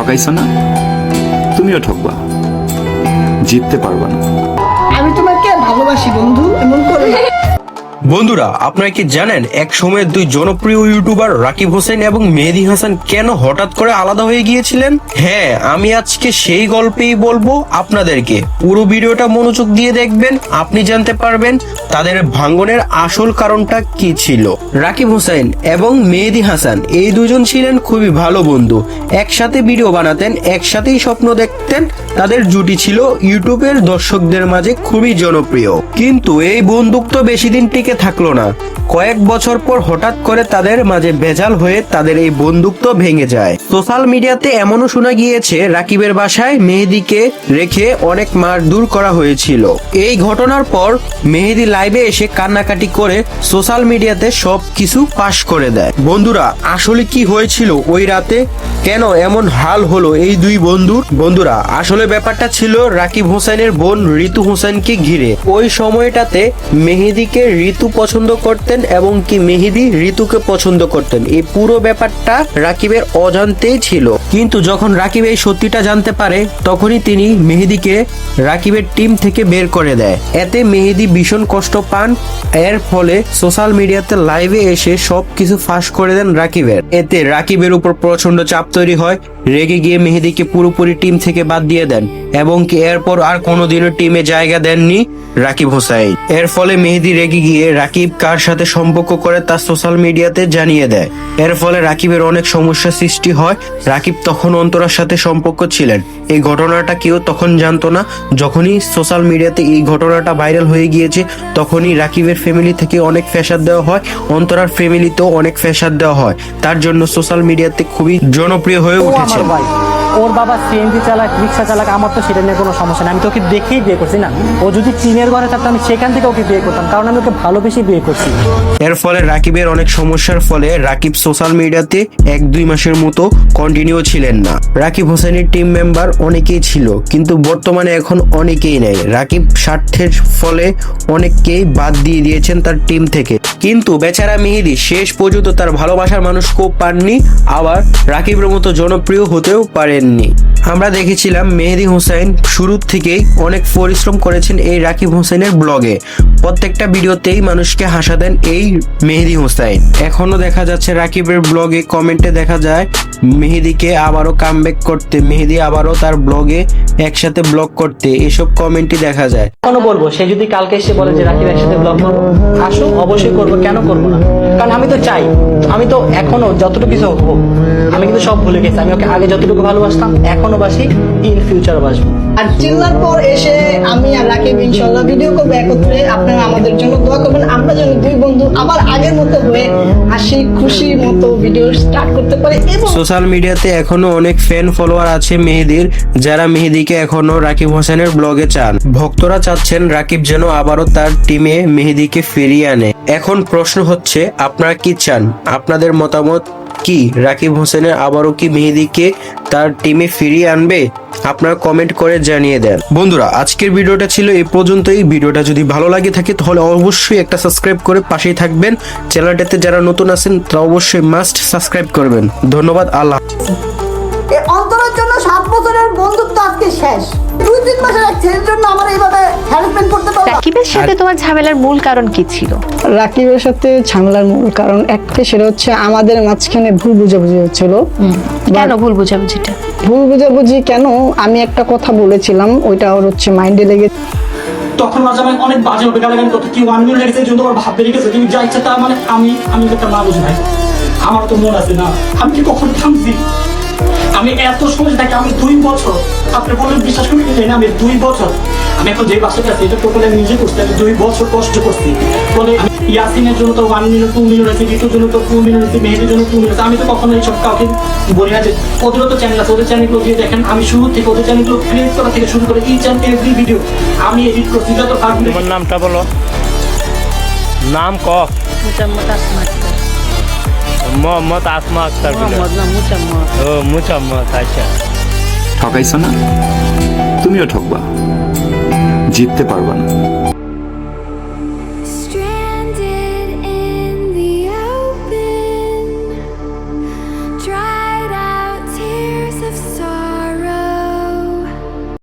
ঠকাইছো না? তুমিও ঠকবা। জিততে পারবা না। আমি তোমাকে ভালোবাসি বন্ধু। এমন করে। বন্ধুরা, আপনারা কি জানেন এক সময়ের দুই জনপ্রিয় ইউটিউবার রাকিব হোসেন এবং মেহেদি হাসান কেন হঠাৎ করে আলাদা হয়ে গিয়েছিলেন? হ্যাঁ আমি আজকে সেই গল্পেই বলব আপনাদেরকে। পুরো ভিডিওটা মনোযোগ দিয়ে দেখবেন, আপনি জানতে পারবেন তাদের ভাঙ্গনের আসল কারণটা কি ছিল। রাকিব হোসেন এবং মেহেদি হাসান এই দুজন ছিলেন খুবই ভালো বন্ধু। একসাথে ভিডিও বানাতেন, একসাথেই স্বপ্ন দেখতেন। তাদের জুটি ছিল ইউটিউবের দর্শকদের মাঝে খুবই জনপ্রিয়। কিন্তু এই বন্ধুত্ব বেশি দিন টিকে থাকল না। কয়েক বছর পর হঠাৎ করে তাদের মাঝে ভেজাল হয়ে তাদের এই বন্ধুত্ব ভেঙে যায়। সোশ্যাল মিডিয়াতে এমনও শোনা গিয়েছে, রাকিবের বাসায় মেহেদিকে রেখে অনেক মারধর করা হয়েছিল। এই ঘটনার পর মেহেদি লাইভে এসে কান্নাকাটি করে সোশ্যাল মিডিয়াতে সব কিছু পাশ করে দেয়। বন্ধুরা, আসলে কি হয়েছিল? ওই রাতে কেন এমন হাল হলো এই দুই বন্ধুর? বন্ধুরা, আসলে ব্যাপারটা ছিল রাকিব হোসেনের বোন ঋতু হোসেনকে ঘিরে। ওই সময়টাতে মেহেদিকে ঋতু পছন্দ করতেন এবং কি মেহেদি ঋতুকে পছন্দ করতেন। এই পুরো ব্যাপারটা রাকিবের অজান্তেই ছিল। কিন্তু যখন রাকিব এই সত্যিটা জানতে পারে, তখনই তিনি মেহেদিকে রাকিবের টিম থেকে বের করে দেয়। এতে মেহেদি ভীষণ কষ্ট পান। এর ফলে সোশ্যাল মিডিয়াতে লাইভে এসে সব কিছু ফাঁস করে দেন রাকিবের। এতে রাকিবের উপর প্রচণ্ড চাপ তৈরি হয়। রেগে গিয়ে মেহেদিকে পুরোপুরি টিম থেকে বাদ দিয়ে দেন এবং কি এরপর আর কোনোদিনও টিমে জায়গা দেননি রাকিব হোসাইন। এর ফলে মেহেদি রেগে গিয়ে রাকিব কার সাথে সম্পর্ক করে তা সোশ্যাল মিডিয়াতে জানিয়ে দেয়। এর ফলে রাকিবের অনেক সমস্যা সৃষ্টি হয়। রাকিব তখন অন্তরার সাথে সম্পর্ক ছিলেন। এই ঘটনাটা কেউ তখন জানতো না। যখনই সোশ্যাল মিডিয়াতে এই ঘটনাটা ভাইরাল হয়ে গিয়েছে তখনই রাকিবের ফ্যামিলি থেকে অনেক ফ্যাসাদ দেওয়া হয়। অন্তরার ফ্যামিলিতেও অনেক ফ্যাসাদ দেওয়া হয়। তার জন্য সোশ্যাল মিডিয়াতে খুবই জনপ্রিয় হয়ে উঠেছে। আমার ভাই। ওর বাবা সিএনজি চালাক, রিক্সা চালাক, আমার তো সেটা নিয়ে কোনো সমস্যা নেই। আমি তো ওকে দেখেই বিয়ে করছি না। ও যদি টিনের ঘরে থাকতো, আমি সেখান থেকে ওকে বিয়ে করতাম। কারণ আমি ওকে ভালোবেসে বিয়ে করছি। এর ফলে রাকিবের অনেক সমস্যার ফলে রাকিব সোশ্যাল মিডিয়াতে এক দুই মাসের মতো কন্টিনিউ ছিলেন না। রাকিব হোসেনের টিম মেম্বার অনেকেই ছিল, কিন্তু বর্তমানে এখন অনেকেই নেই। রাকিব স্বার্থের ফলে অনেককেই বাদ দিয়ে দিয়েছেন তার টিম থেকে। কিন্তু বেচারা মেহেদি শেষ পর্যন্ত তার ভালোবাসার মানুষ খুব পাননি, আবার রাকিবের মতো জনপ্রিয় হতেও পারেননি। আমরা দেখেছিলাম মেহেদি হোসেন শুরুর থেকেই অনেক পরিশ্রম করেছেন এই রাকিব হোসেনের ব্লগে প্রত্যেকটা ভিডিওতেই মানুষকে হাসা দেন এই মেহেদি হোসেন এখনও দেখা যাচ্ছে রাকিবের ব্লগে কমেন্টে দেখা যায় মেহেদিকে আবারও কামব্যাক করতে মেহেদি আবারও তার ব্লগে একসাথে ব্লগ করতে এসব কমেন্টই দেখা যায়। এখনও বলব সে যদি কালকে এসে বলে যে রাকিব একসাথে ব্লগ করব। আসো অবশ্যই করব। কেন করব না? কারণ আমি তো চাই। আমি তো এখনও যতটুকু কিছু হোক আমি কিন্তু সব ভুলে গেছি। আমি ওকে আগে যতটুকু ভালোবাসতাম এখনও বাসি ইন ফিউচার বাসবো। আর চিল্লার পর এসে আমি আর রাকিব ইনশাল্লাহ ভিডিও করব একত্রে। আপনারা আমাদের জন্য দোয়া করবেন। আমরা যেন দুই বন্ধু আবার আগের মতো হয়ে হাসি, খুশি মতো ভিডিও স্টার্ট করতে পারি এবং সোশ্যাল মিডিয়াতে এখনও অনেক ফ্যান ফলোয়ার আছে মেহেদির, যারা মেহেদিকে এখনও রাকিব হোসেনের ব্লগে চান। ভক্তরা চাচ্ছেন রাকিব যেন আবারও তার টিমে মেহেদিকে ফিরিয়ে আনে। এখন প্রশ্ন হচ্ছে, আপনারা কি চান? আপনাদের মতামত কি, রাকিব হোসেনের আবারও কি মেহেদিকে তার টিমে ফিরিয়ে আনবে? আপনারা কমেন্ট করে জানিয়ে দেন। বন্ধুরা, আজকের ভিডিওটা ছিল এই পর্যন্তই। ভিডিওটা যদি ভালো লাগে থাকে, তাহলে অবশ্যই একটা সাবস্ক্রাইব করে পাশেই থাকবেন। চ্যানেলটাতে যারা নতুন আছেন, তারা অবশ্যই মাস্ট সাবস্ক্রাইব করবেন। ধন্যবাদ, আল্লাহ অন্তরের জন্য সাত বছরের বন্ধুত্ব আজকে শেষ। দুই তিন মাসের এক ছেলের জন্য আমার এইভাবে হ্যারাসমেন্ট করতে পারলাম রাকিবের সাথে তোমার ঝামেলার মূল কারণ কি ছিল? রাকিবের সাথে ঝামেলার মূল কারণ একটা সেটা হচ্ছে আমাদের মাঝখানে ভুল বুঝাবুঝি হচ্ছিল। কেন ভুল বুঝাবুঝিটা? ভুল বুঝাবুঝি কেন? আমি একটা কথা বলেছিলাম ওইটা ওর হচ্ছে মাইন্ডে লেগে তখন মাঝে আমি অনেক বাজে হবে গালাগালি করতো কি ওয়ান মিনিট লেগেছে বেরিয়ে গেছে তুমি যা ইচ্ছা তা মানে আমি আমি একটা মানুষ ভাই। আমার তো মন আছে না। আমি কি কখন থামছি? আমি এত সময় থাকি আমি দুই বছর আপনি বললেন বিশ্বাস করি কি না আমি দুই বছর আমি এখন যে বাসাতে আছি এটা টোটালি আমি নিজে করছি আমি দুই বছর কষ্ট করছি। বলে আমি ইয়াসিনের জন্য তো ওয়ান মিনিট টু মিনিট আছে ঋতুর জন্য তো টু মিনিট আছে মেহেদির জন্য টু মিনিট আমি তো কখনো এইসব কাউকে বলি না যে ওদেরও তো চ্যানেল আছে ওদের চ্যানেলগুলো দিয়ে দেখেন আমি শুরু থেকে ওদের চ্যানেলগুলো ক্রিয়েট করা থেকে শুরু করে ইচ অ্যান্ড এভরি ভিডিও আমি এডিট করছি যত তোমার নামটা বলো। নাম ক? মোহাম্মদ আসমা আক্তার। ও মুচাম্মদ আচ্ছা। ঠকাইছো না? তুমিও ঠকবা। জিততে পারবা না।